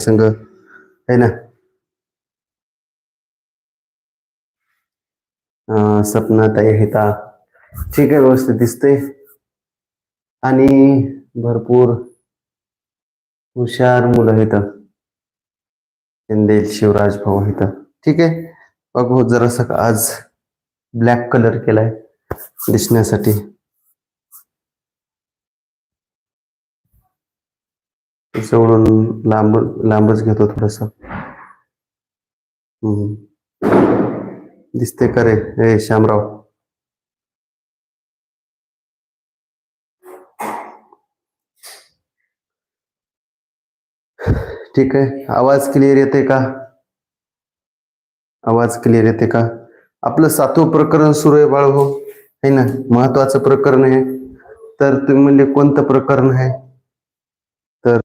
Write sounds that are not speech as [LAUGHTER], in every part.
संघ. आहे ना? सपना ताई हेता ठीक आहे व्यवस्थित दिसते आणि भरपूर हुशार मुलं इथं चंदेल शिवराज भाऊ इथं ठीक आहे? बघू जरासं आज ब्लॅक कलर केलाय दिसण्यासाठी. जवळून लांब लांबच घेतो थोडस. दिसते का रे? हे श्यामराव. ठीक आहे. आवाज क्लिअर येते का? आवाज क्लिअर येते का? आपलं सातवं प्रकरण सुरू आहे बाळ हो है ना? महत्वाचं प्रकरण आहे. तर तुम्ही म्हणजे कोणतं प्रकरण आहे तर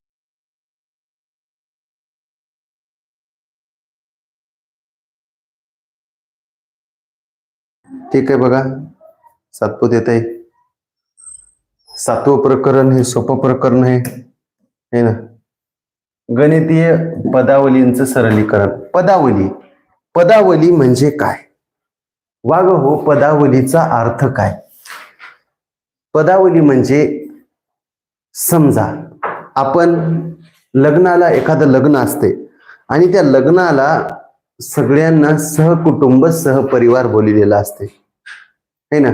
ठीक आहे बघा. सातपुत येत आहे सातवं प्रकरण हे सोपं प्रकरण आहे. हे ना. गणितीय पदावलींचं सरलीकरण. पदावली. पदावली म्हणजे काय? वाघ हो पदावलीचा अर्थ काय? पदावली म्हणजे समजा आपण लग्नाला एखादं लग्न असते आणि त्या लग्नाला सगळ्यांना सहकुटुंब सहपरिवार बोलिलेला असते आहे ना?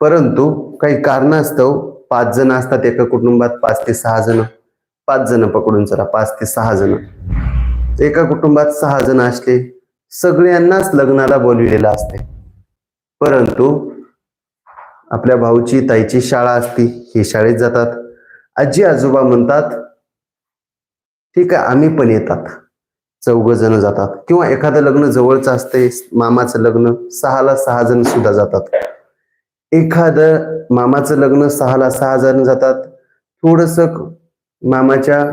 परंतु काही कारणास्तव हो. पाच जण असतात एका कुटुंबात पाच ते सहा जण. पाच जण पकडून चला पाच ते सहा जण. एका कुटुंबात सहा जण असले सगळ्यांनाच लग्नाला बोलविलेलं असते. परंतु आपल्या भाऊची ताईची शाळा असती हे शाळेत जातात. आजी आजोबा म्हणतात ठीक आहे आम्ही पण येतात. चौघ जण जातात. किंवा एखादं लग्न जवळचं असते मामाचं लग्न सहाला सहा जण सुद्धा जातात. एखादं मामाचं लग्न सहाला सहा जण जातात. थोडस मामाच्या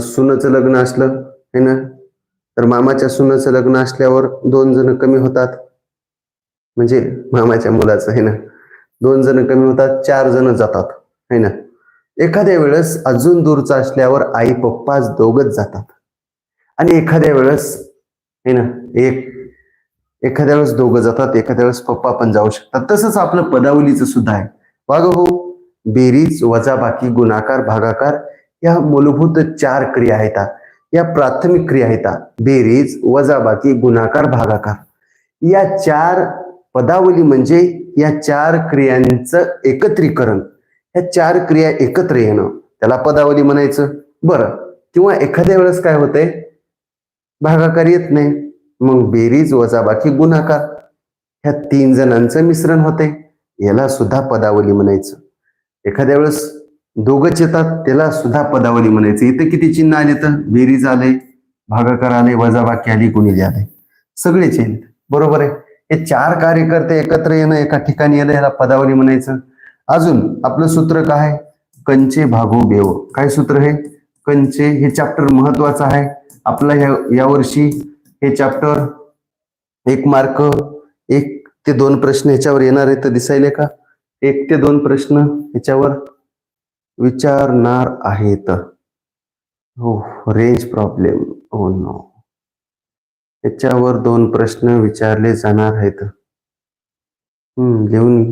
सुनाचं लग्न असलं है ना? तर मामाच्या सुनाचं लग्न असल्यावर दोन जण कमी होतात. म्हणजे मामाच्या मुलाचं है ना? दोन जण कमी होतात चार जण जातात है ना? एखाद्या वेळेस अजून दूरचं असल्यावर आई पप्पाच दोघच जातात. आणि एखाद्या वेळेस है ना? एक एखाद्या वेळेस दोघं जातात एखाद्या वेळेस पप्पा पण जाऊ शकतात. तसंच आपलं पदावलीचं सुद्धा आहे. वाग हो बेरीज वजाबाकी गुणाकार भागाकार या मूलभूत चार क्रिया आहेत. या प्राथमिक क्रिया आहेत. बेरीज वजाबाकी गुणाकार भागाकार. या चार पदावली म्हणजे या चार क्रियांचं एकत्रीकरण. या चार क्रिया एकत्र येणं. त्याला पदावली म्हणायचं. बरं. किंवा एखाद्या वेळेस काय होतंय? भागाकार येत नाही. मग बेरीज वजाबाकी गुणाकार ह्या तीन जणांचं मिश्रण होते. याला सुद्धा पदावली म्हणायचं. एखाद्या वेळेस दोघच येतात त्याला सुद्धा पदावली म्हणायचं. इथं किती चिन्ह आले तर? बेरीज आले भागाकार आले वजाबाकी आली गुणिले आले. सगळे चिन्ह बरोबर आहे? हे चार कार्यकर्ते एकत्र येणं एका ठिकाणी येणं याला पदावली म्हणायचं. अजून आपलं सूत्र काय कंचे भागो बेव. काय सूत्र आहे कंचे हे चॅप्टर महत्वाचं आहे. आपला ह्या यावर्षी हे चॅप्टर एक मार्क एक ते दोन प्रश्न ह्याच्यावर येणार आहे तर दिसायले का? एक ते दोन प्रश्न ह्याच्यावर विचारणार आहेत. हो रेंज प्रॉब्लेम हो नो ह्याच्यावर दोन प्रश्न विचारले जाणार आहेत. हम्म लिहून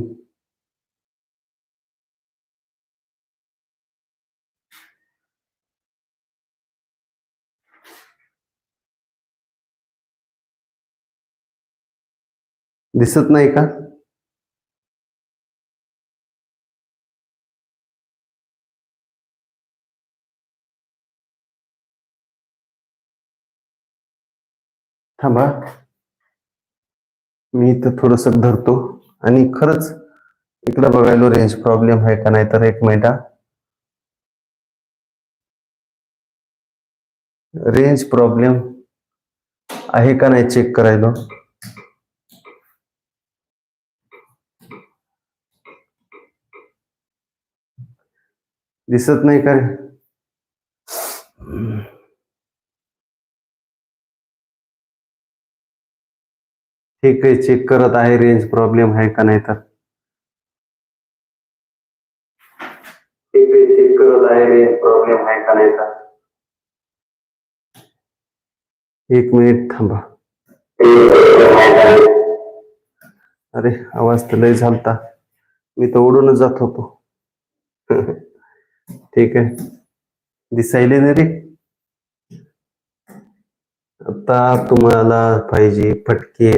दिसत नाही का? थांबा. मी इथं थोडस धरतो. आणि खरंच इकडं बघायला रेंज प्रॉब्लेम आहे का नाही तर एक मिनिट रेंज प्रॉब्लेम आहे का नाही चेक करायला? दिसत नाही का रे? ठीक आहे चेक करत आहे रेंज प्रॉब्लेम आहे का नाही तर? ठीक आहे चेक करत आहे रेंज प्रॉब्लेम आहे का नाही तर? एक मिनिट थांबा. अरे आवाज तर लय झालता. मी तर ओढूनच जात होतो. [LAUGHS] ठीक आहे. दिसायले ना रे. आता तुम्हाला पाहिजे फटके.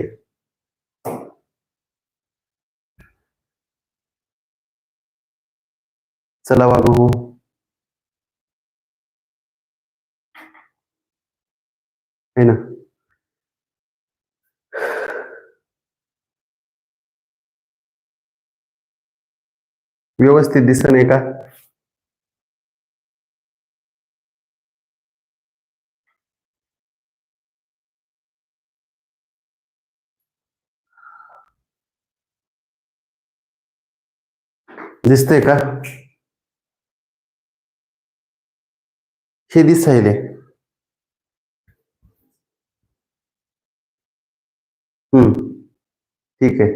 चला वागू. है ना? व्यवस्थित दिसत नाही का? दिसतंय का? हे दिसायले हम्म. ठीक आहे.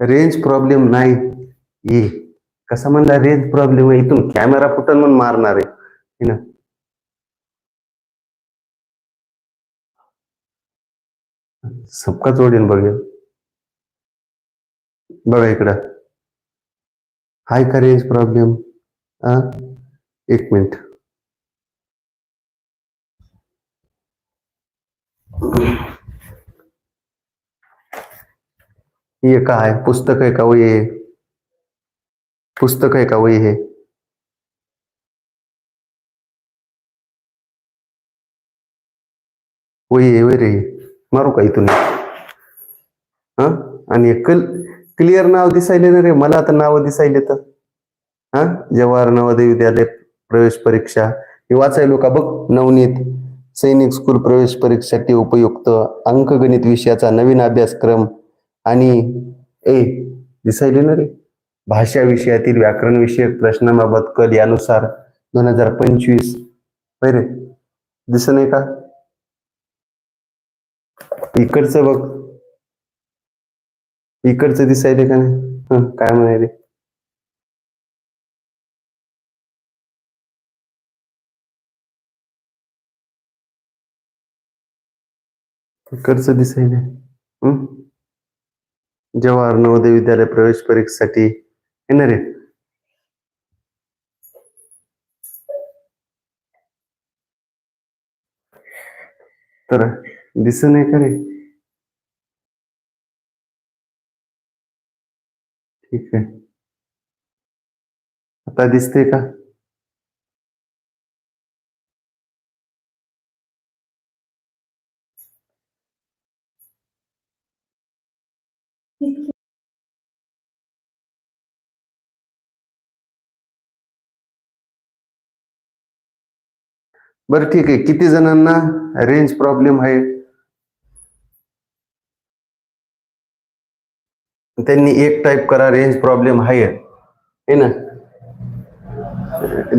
रेंज प्रॉब्लेम नाही. ये कसा म्हणला रेंज प्रॉब्लेम आहे? इथून कॅमेरा फुटन म्हणून मारणार आहे. ना. सबका जोडेन बघेल बघा इकडं. हाय ah, का रेंज प्रॉब्लेम हा एक मिनिट हे? आहे पुस्तक आहे का वही आहे पुस्तक आहे का वही आहे वही आहे रे मारू का इथून हा? आणि कल क्लिअर नाव दिसायले ना रे मला आता नाव दिसायले तर. हा? जवाहर नवोदय विद्यालय प्रवेश परीक्षा. हे वाचायलो का बघ नवनीत. सैनिक स्कूल प्रवेश परीक्षेसाठी उपयुक्त अंकगणित विषयाचा नवीन अभ्यासक्रम आणि ए दिसायले ना रे. भाषा विषयातील व्याकरण विषयक प्रश्नाबाबत कल यानुसार दोन हजार पंचवीस. रे. दिसत नाही का? इकडचं बघ. इकडचं दिसायले का नाही? काय म्हणायले? इकडचं दिसायले. जवाहर नवोदय विद्यालय प्रवेश परीक्षेसाठी येणार रे तर दिसत नाही का रे? ठीक आहे आता दिसते का। बरं ठीक आहे. किती जणांना रेंज प्रॉब्लेम आहे? त्यांनी एक टाईप करा रेंज प्रॉब्लेम आहे. हे ना?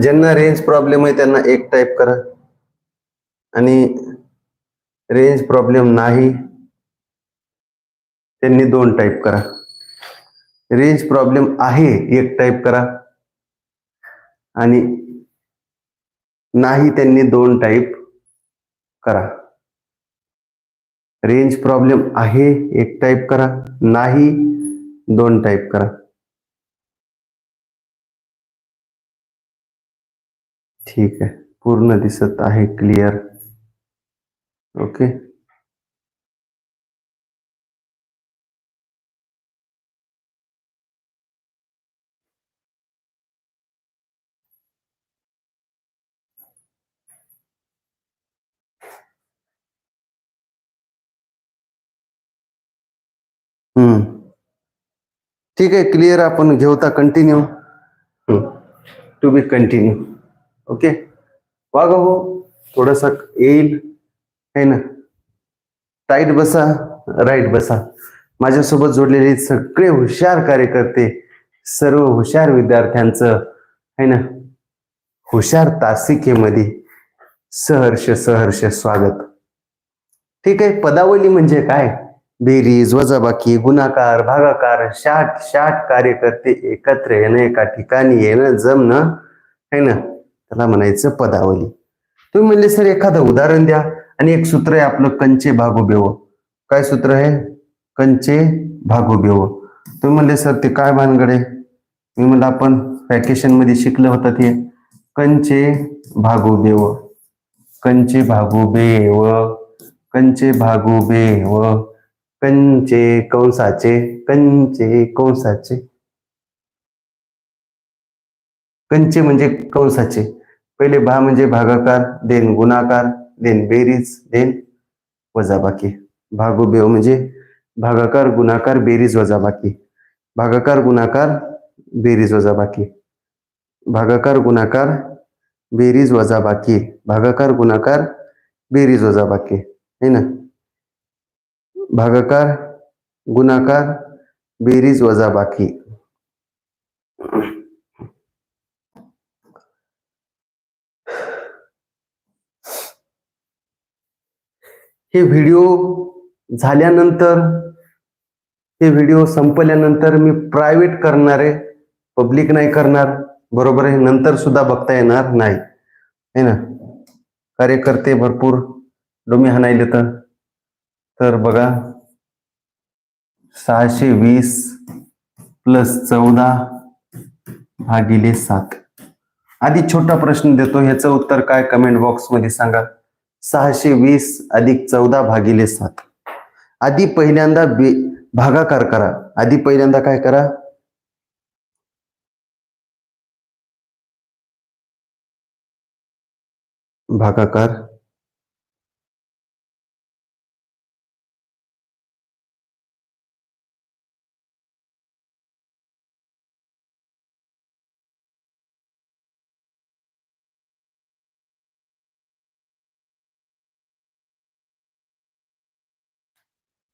ज्यांना रेंज प्रॉब्लेम आहे त्यांना एक टाईप करा. आणि रेंज प्रॉब्लेम नाही त्यांनी दोन टाईप करा. रेंज प्रॉब्लेम आहे एक टाईप करा. आणि नाही त्यांनी दोन टाईप करा. रेंज प्रॉब्लेम आहे एक टाईप करा. नाही दोन टाईप करा. ठीक आहे. पूर्ण दिसत आहे क्लिअर ओके हम्म ठीक आहे क्लिअर आपण घेऊता continue to be continue okay वागा हो थोडासा येईल. है ना? टाईट बसा राईट बसा. माझ्यासोबत जोडलेले सगळे हुशार कार्यकर्ते सर्व हुशार विद्यार्थ्यांचं है ना? हुशार तासिकेमध्ये सहर्ष सहर्ष स्वागत. ठीक आहे पदावली म्हणजे काय? बेरीज वजाबाकी गुणाकार भागाकार शाट शाट कार्यकर्ते एकत्र येणं एका ठिकाणी येणं जमणं है ना? त्याला म्हणायचं पदावली. तुम्ही म्हणले सर एखादं उदाहरण द्या आणि एक सूत्र आहे आपलं कंचे भागोबेव. काय सूत्र आहे? कंचे भागोबेव. तुम्ही म्हणले सर ते काय भानगडे मी म्हणलं आपण व्हॅकेशनमध्ये शिकलं होतं ते. कंचे भागोबेव. कंचे भागोबेव. कंचे भागोबेव. कंचे कंसाचे कंचे कंसाचे. कंचे म्हणजे कंसाचे. पहिले भा म्हणजे भागाकार देन गुणाकार देन बेरीज देन वजाबाकी. भागोबेव म्हणजे भागाकार गुणाकार बेरीज वजाबाकी. भागाकार गुणाकार बेरीज वजाबाकी. भागाकार गुणाकार बेरीज वजाबाकी. भागाकार गुणाकार बेरीज वजाबाकी. है ना? भागाकार गुणाकार बेरीज वजा बाकी. हे व्हिडिओ झाल्यानंतर हे व्हिडिओ संपल्यानंतर मी प्रायव्हेट करणार आहे पब्लिक नाही करणार बरोबर आहे नंतर सुद्धा बघता येणार नाही. है ना? कार्यकर्ते भरपूर डोमी हाणायले तर तर बघा सहाशे वीस प्लस चौदा भागिले सात. आधी छोटा प्रश्न देतो ह्याचं उत्तर काय कमेंट बॉक्समध्ये सांगा. सहाशे वीस अधिक चौदा भागिले सात. आधी पहिल्यांदा भागाकार करा. आधी पहिल्यांदा काय करा? भागाकार.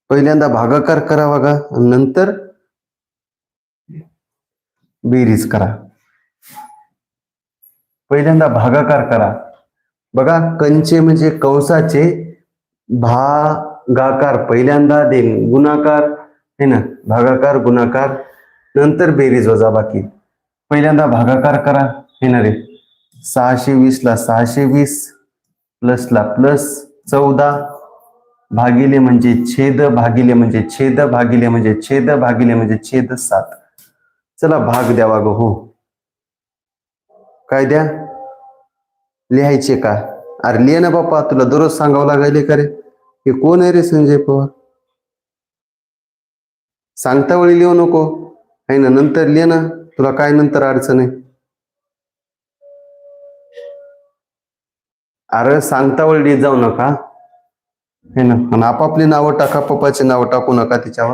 पहिल्यांदा भागाकार करा बघा नंतर बेरीज करा. पहिल्यांदा भागाकार करा. बघा कंचे म्हणजे कंसाचे भागाकार पहिल्यांदा देन गुणाकार हे ना? भागाकार गुणाकार नंतर बेरीज वजाबाकी पहिल्यांदा भागाकार करा हे ना रे? सहाशे वीस ला सहाशे वीस प्लस ला प्लस चौदा भागिले म्हणजे छेद भागिले म्हणजे छेद भागिले म्हणजे छेद भागिले म्हणजे छेद सात. चला भाग द्यावा ग हो. काय द्या? लिहायचे का? अरे लिह ना बाप्पा तुला दररोज सांगावं लागायले का रे? हे कोण आहे रे संजय पवार? सांगता वेळी लिहू नको. आहे ना नंतर लिह ना. तुला काय नंतर अडचण आहे? अरे सांगता वेळी लिहित जाऊ नका. हे ना? आणि आपापली नावं टाका पप्पाची नावं टाकू नका त्याच्यावर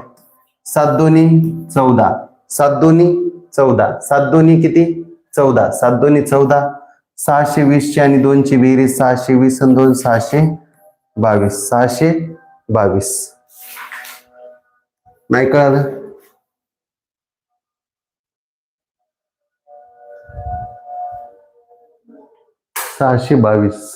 सात दोन्ही चौदा. सात दोन्ही चौदा. सात दोन्ही किती? चौदा. सात दोन्ही चौदा. सहाशे वीसची आणि दोनची बेरीज सहाशे वीस आणि दोन सहाशे बावीस. सहाशे बावीस. नाही कळालं? सहाशे बावीस.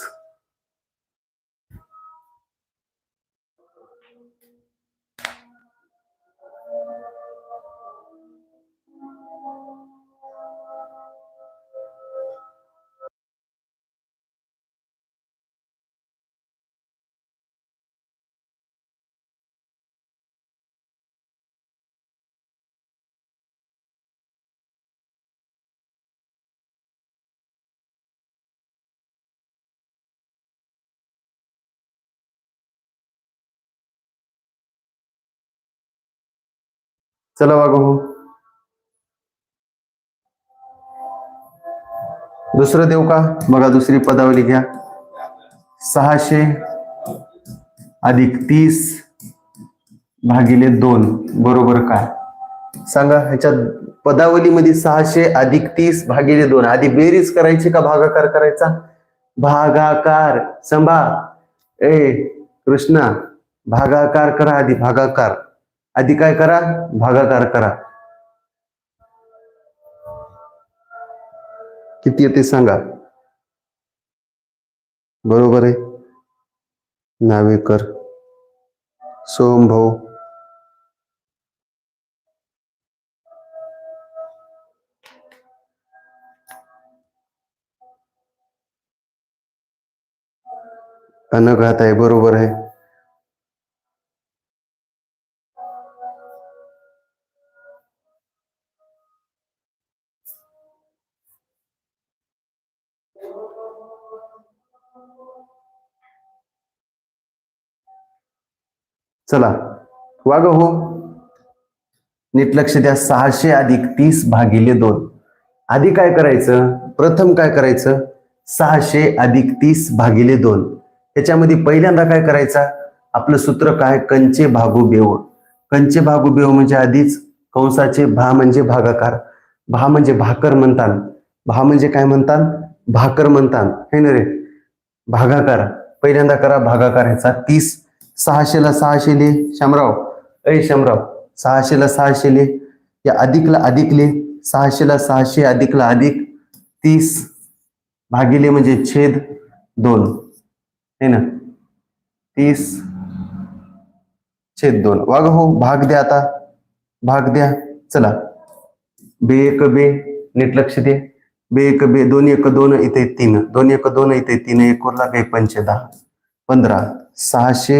चला वागो. दुसरं देऊ का? बघा दुसरी पदावली घ्या. सहाशे अधिक तीस भागिले दोन बरोबर काय? सांगा ह्याच्यात पदावलीमध्ये सहाशे अधिक तीस भागिले दोन. आधी बेरीज करायची का भागाकार करायचा? भागाकार. संभा. ए कृष्णा भागाकार करा आधी भागाकार. आधी काय करा? भागाकार करा. किती येते सांगा. बरोबर आहे? नावेकर. सोमभाऊ. अनघात आहे बरोबर आहे. चला वाग हो. नीट लक्ष द्या सहाशे अधिक तीस भागिले दोन. आधी काय करायचं? प्रथम काय करायचं? सहाशे अधिक तीस भागिले दोन. त्याच्यामध्ये पहिल्यांदा काय करायचा? आपलं सूत्र काय? कंचे भागू बेव. कंचे भागू बेव म्हणजे आधीच कंसाचे भा म्हणजे भागाकार. भा म्हणजे भाकर म्हणतात. भा म्हणजे काय म्हणतात? भाकर म्हणतात. हे ना रे? भागाकार. पहिल्यांदा करा भागाकार ह्याचा. तीस. सहाशेला सहाशे ले. शामराव. अय शामराव. सहाशेला सहाशे ले. या अधिकला अधिक ले. सहाशेला सहाशे अधिकला अधिक. तीस. भागिले म्हणजे छेद दोन. हे ना? तीस. छेद दोन. वाग हो भाग द्या आता. भाग द्या. चला. बे एक बे. नीट लक्ष दे. बे एक बे दोन एक दोन इथे तीन. दोन एक दोन इथे तीन एक उरला काही पंचे दहा पंधरा. सहाशे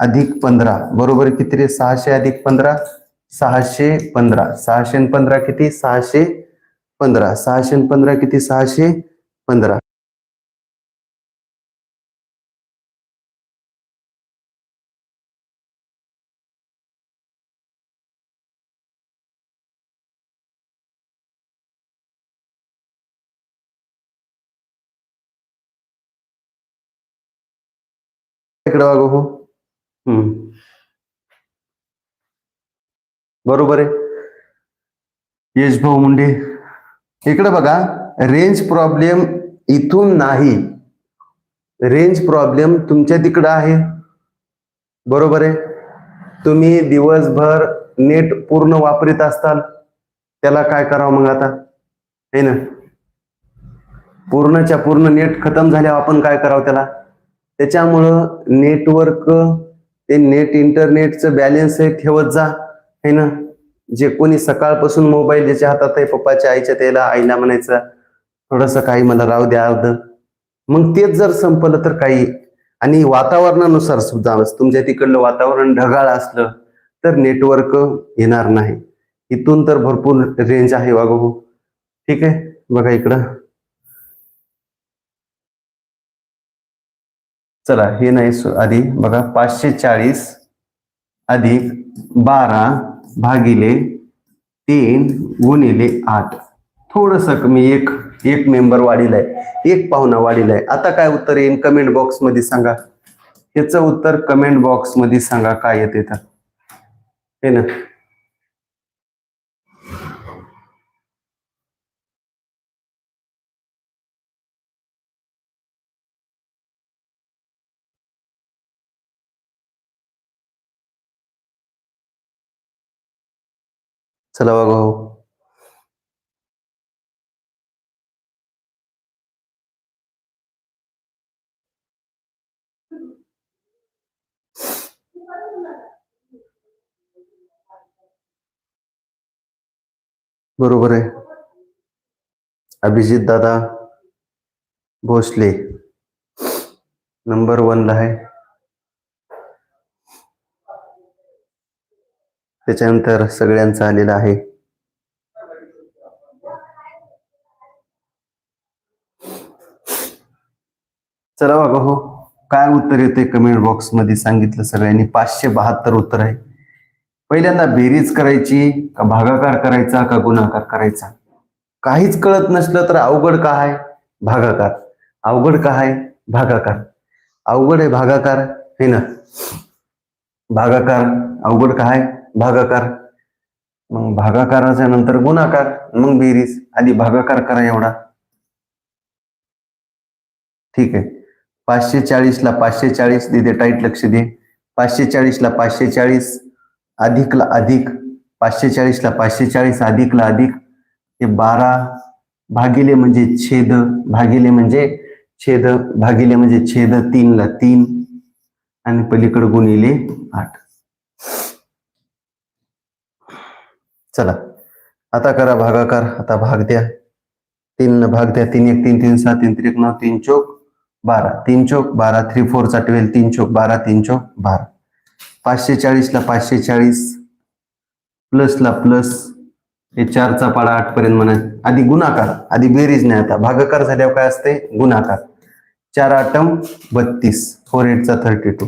अधिक पंधरा. बरोबर किती रे? सहाशे अधिक पंधरा? सहाशे पंधरा. सहाशे पंधरा किती? सहाशे पंधरा. सहाशे पंधरा किती? सहाशे पंधरा. इकडे वागो हो. बरोबर आहे. यश भाऊ मुंडे इकडे बघा रेंज प्रॉब्लेम इथून नाही. रेंज प्रॉब्लेम तुमच्या तिकडं आहे. बरोबर आहे. तुम्ही दिवसभर नेट पूर्ण वापरीत असताल त्याला काय करावं मग आता? है ना? पूर्णच्या पूर्ण नेट खतम झाल्यावर आपण काय करावं त्याला? त्याच्यामुळं नेटवर्क ते नेट इंटरनेटचं बॅलेन्स हे ठेवत जा है ना? जे कोणी सकाळपासून मोबाईल ज्याच्या हातात आहे पप्पाच्या आईच्या त्याला आईला म्हणायचं थोडस काही मला राहू द्या अर्ध. मग तेच जर संपलं तर काही. आणि वातावरणानुसार सुद्धा तुमच्या तिकडलं वातावरण ढगाळ असलं तर नेटवर्क येणार नाही. इथून तर भरपूर रेंज आहे वागो ठीक आहे? बघा इकडं. चला हे नाही आधी बघा पाचशे चाळीस अधिक बारा भागिले तीन गुणिले आठ. थोडस कमी एक एक मेंबर वाढीलाय एक पाहुणा वाढीलाय. आता काय उत्तर येईल कमेंट बॉक्समध्ये सांगा. याचं उत्तर कमेंट बॉक्समध्ये सांगा काय येते तर. हे ना? चला बघा हो बरोबर आहे अभिजित दादा भोसले नंबर वनला आहे त्याच्यानंतर सगळ्यांचं आलेलं आहे. चला बघा हो काय उत्तर येते कमेंट बॉक्समध्ये सांगितलं सगळ्यांनी? पाचशे बहात्तर उत्तर आहे. पहिल्यांदा बेरीज करायची का भागाकार करायचा का गुणाकार करायचा? काहीच कळत नसलं तर अवघड का आहे? भागाकार. अवघड का आहे? भागाकार. अवघड आहे भागाकार. हे ना. भागाकार अवघड का आहे? भागाकार. मग भागाकाराच्या नंतर गुणाकार मग बेरीज. आधी भागाकार करा एवढा. ठीक आहे. पाचशे चाळीसला पाचशे चाळीस दिदे टाईट लक्ष दे. पाचशे चाळीसला पाचशे चाळीस अधिकला अधिक. पाचशे चाळीसला पाचशे चाळीस अधिकला अधिक. हे बारा भागिले म्हणजे छेद भागिले म्हणजे छेद भागिले म्हणजे छेद तीनला तीन. आणि पलीकडे गुणिले आठ. चला. आता करा भागाकार आता भाग द्या. तीन भाग द्या तीन एक तीन तीन सात तीन त्रिक नऊ तीन चौक बारा. तीन चौक बारा थ्री फोरचा ट्वेल्व तीन चौक बारा तीन चौक बारा. पाचशे चाळीसला पाचशे चाळीस प्लसला प्लस हे चारचा पाडा आठपर्यंत म्हणा. आधी गुणाकार आधी बेरीज नाही आता. भागाकार झाल्यावर काय असते गुणाकार. चार आटम बत्तीस. फोर एटचा थर्टी टू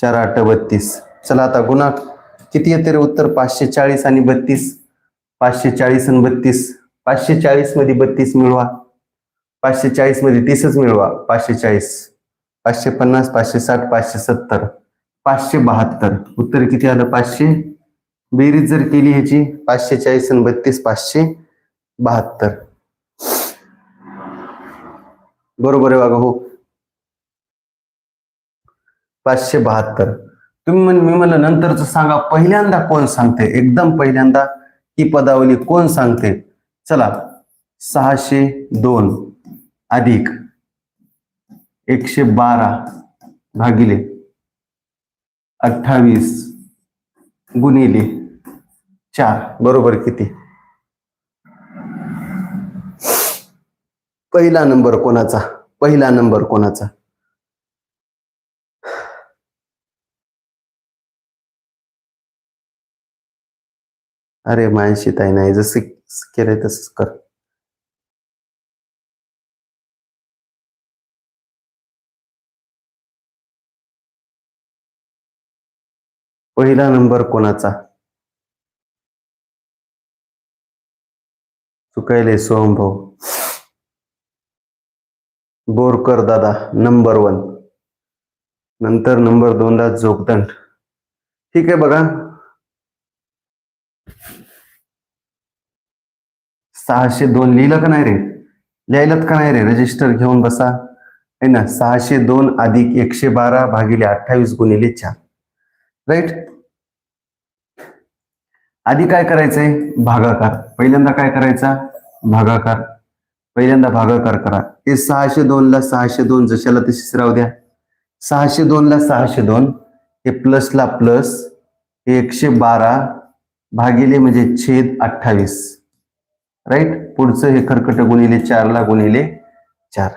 चार आठ बत्तीस. चला आता गुणाकार किती येते रे उत्तर? पाचशे चाळीस आणि बत्तीस. पाचशे चाळीस आणि बत्तीस. पाचशे चाळीसमध्ये बत्तीस मिळवा. पाचशे चाळीसमध्ये तीसच मिळवा. पाचशे चाळीस. पाचशे पन्नास पाचशे साठ पाचशे सत्तर. पाचशे बहात्तर. उत्तर किती आलं? पाचशे. बेरीज जर केली ह्याची पाचशे चाळीस आणि बत्तीस पाचशे बहात्तर. बरोबर आहे बघा हो. पाचशे बहात्तर. तुम्ही म्हण मी म्हणलं नंतरच सांगा पहिल्यांदा कोण सांगते? एकदम पहिल्यांदा ही पदावली कोण सांगते? चला सहाशे दोन अधिक एकशे बारा भागिले अठ्ठावीस गुणिले चार. बरोबर किती? पहिला नंबर कोणाचा? पहिला नंबर कोणाचा? अरे मायाशी ताई नाही जसं केलंय तसंच कर. पहिला नंबर कोणाचा? चुकायले सोहमभाऊ बोरकर दादा नंबर वन. नंतर नंबर दोनला जोगदंड. ठीक आहे बघा. सहाशे दोन लिहिलं का नाही रे? लिहायलात का नाही रे? रजिस्टर घेऊन बसा. आहे ना? सहाशे दोन अधिक एकशे बारा भागिले अठ्ठावीस गुणिले चार. राईट आधी काय करायचंय? भागाकार. पहिल्यांदा काय करायचा? भागाकार. पहिल्यांदा भागाकार करा. हे सहाशे दोन ला सहाशे दोन जशाला तशीच राहू द्या. सहाशे दोन ला सहाशे दोन हे प्लसला प्लस एकशे बारा भागिले म्हणजे छेद अठ्ठावीस. राईट पुढचं हे खरकट गुणिले चारला गुणिले चार.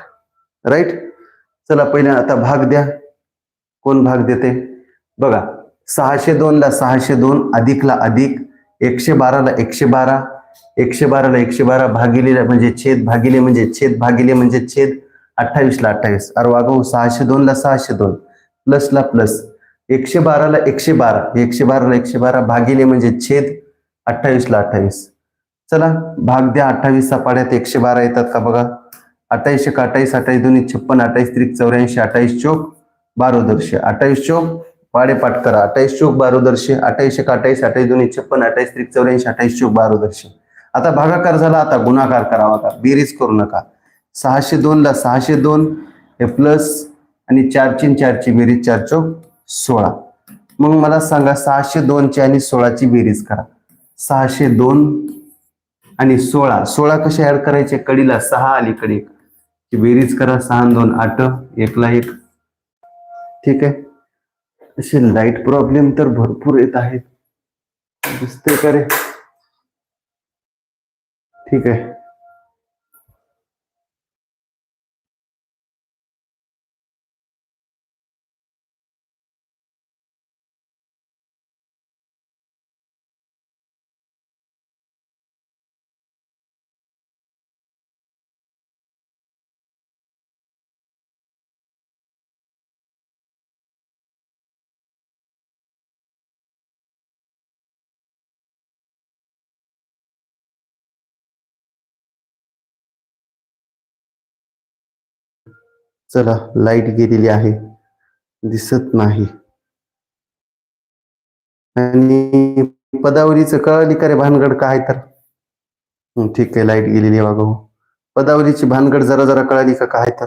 राईट चला पहिल्या आता भाग द्या. कोण भाग देते? बघा सहाशे दोनला सहाशे दोन अधिकला अधिक एकशे बाराला एकशे बारा एकशे बाराला एकशे बारा भागिले म्हणजे छेद भागिले म्हणजे छेद भागिले म्हणजे छेद अठ्ठावीसला अठ्ठावीस. अरे वागव सहाशे दोनला सहाशे दोन. प्लसला प्लस एकशे बाराला एकशे बारा. एकशे बाराला एकशे बारा भागिले म्हणजे छेद अठ्ठावीसला अठ्ठावीस. चला भाग द्या अठ्ठावीसचा पाड्यात एकशे बारा येतात का बघा? अठ्ठावीस एक अठ्ठावीस अठ्ठावीस दोन्ही छप्पन अठ्ठावीस त्रिक चौऱ्याऐंशी अठ्ठावीस चौक बारोदर्शे. अठ्ठावीस चौक पाडे पाठ करा. अठ्ठावीस चौक बारोदर्शे. अठ्ठावीस एक अठ्ठावीस अठ्ठावीस दोन्ही छप्पन अठ्ठावीस त्रिक चौऱ्याऐंशी अठ्ठावीस चौक बारोदर्शे. आता भागाकार झाला आता गुणाकार करावा का? बेरीज करू नका. सहाशे दोनला सहाशे दोन हे प्लस आणि चारची चारची बेरीज चार चौक सोळा. मग मला सांगा सहाशे दोनची आणि सोळाची बेरीज करा. सहाशे दोन आणि सोळा. सोळा कसे ऍड करायचे? कडीला सहा अलीकडे एक. बेरीज करा. सहा दोन आठ एकला एक. ठीक आहे? असे लाइट प्रॉब्लेम तर भरपूर येत आहेत. दिसते का रे? ठीक आहे. चला लाइट गेलेली आहे. दिसत नाही. आणि पदावलीचं कळली का रे भानगड? काय तर. ठीक आहे लाइट गेलेली आहे बाबा हो. पदावलीची भानगड जरा जरा कळाली का काय तर.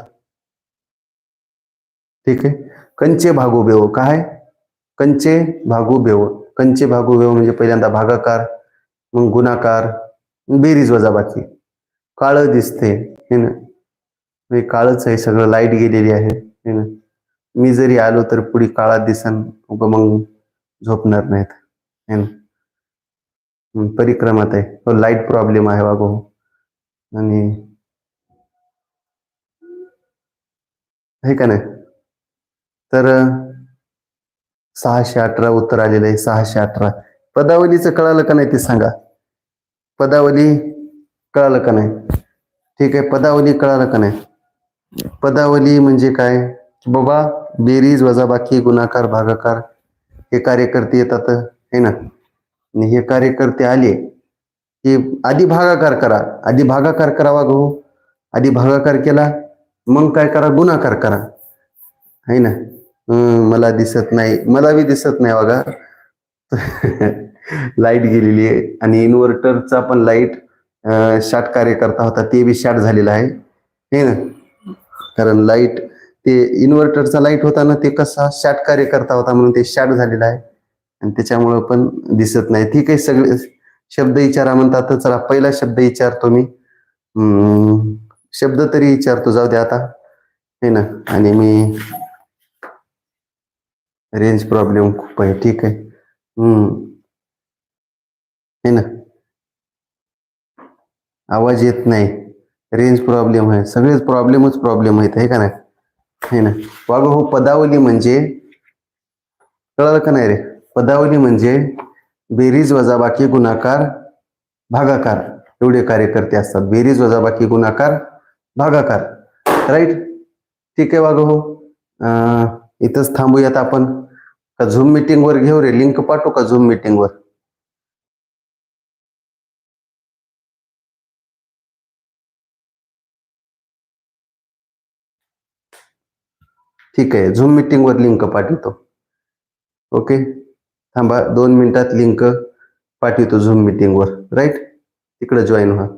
ठीक आहे. कंचे भागो बेव काय? कंचे भागो बेव. कंचे भागो बेव म्हणजे पहिल्यांदा भागाकार मग गुणाकार बेरीज वजाबाकी. काळं दिसते हे ना. हे काळच आहे सगळं लाइट गेलेली आहे. मी जरी आलो तर पुढे काळात दिसन मग झोपणार नाहीत. ना? परिक्रमात आहे. हो, लाइट प्रॉब्लेम आहे बाबा. आणि हे का नाही? तर सहाशे अठरा उत्तर आलेलं आहे सहाशे अठरा. पदावलीचं कळालं का नाही ते सांगा. पदावली कळालं का नाही? ठीक आहे पदावली कळालं का नाही? पदावली म्हणजे काय? बाबा बेरीज वजाबाकी गुणाकार भागाकार हे कार्यकर्ते येतात है ना? आणि हे कार्यकर्ते आले की आधी भागाकार करा. आधी भागाकार करावा गहू आधी भागाकार केला मग काय करा? गुणाकार करा. है ना? मला दिसत नाही. मला बी दिसत नाही बघा. [LAUGHS] लाइट गेलेली आहे. आणि इन्व्हर्टरचा पण लाइट शॉर्ट कार्य करता होता ते बी शॉर्ट झालेलं आहे. हे ना? कारण लाइट ते इन्व्हर्टरचा लाइट होता ना ते कसा शॉर्ट कार्य करता होता म्हणून ते शॉर्ट झालेलं आहे. आणि त्याच्यामुळं पण दिसत नाही. ठीक आहे सगळे शब्द विचारा म्हणतात. तर चला पहिला शब्द विचारतो मी. शब्द तरी विचारतो जाऊ दे आता. हे ना आणि मी रेंज प्रॉब्लेम खूप आहे. ठीक आहे. हम्म. हे ना. आवाज येत नाही. रेंज प्रॉब्लेम आहे सगळेच प्रॉब्लेमच प्रॉब्लेम आहेत आहे का नाही? हे ना? वागो हो पदावली म्हणजे कळलं का नाही रे? पदावली म्हणजे बेरीज वजाबाकी गुणाकार भागाकार. एवढे कार्यकर्ते असतात. बेरीज वजाबाकी गुणाकार भागाकार. राईट ठीक आहे वागो हो. इथंच थांबूयात आपण. का झूम मिटिंगवर घेऊ रे? लिंक पाठवू का झूम मिटिंगवर ठीक आहे झूम मिटिंगवर लिंक पाठवतो. ओके थांबा दोन मिनिटात लिंक पाठवतो झूम मिटिंगवर राईट तिकडे जॉईन व्हा.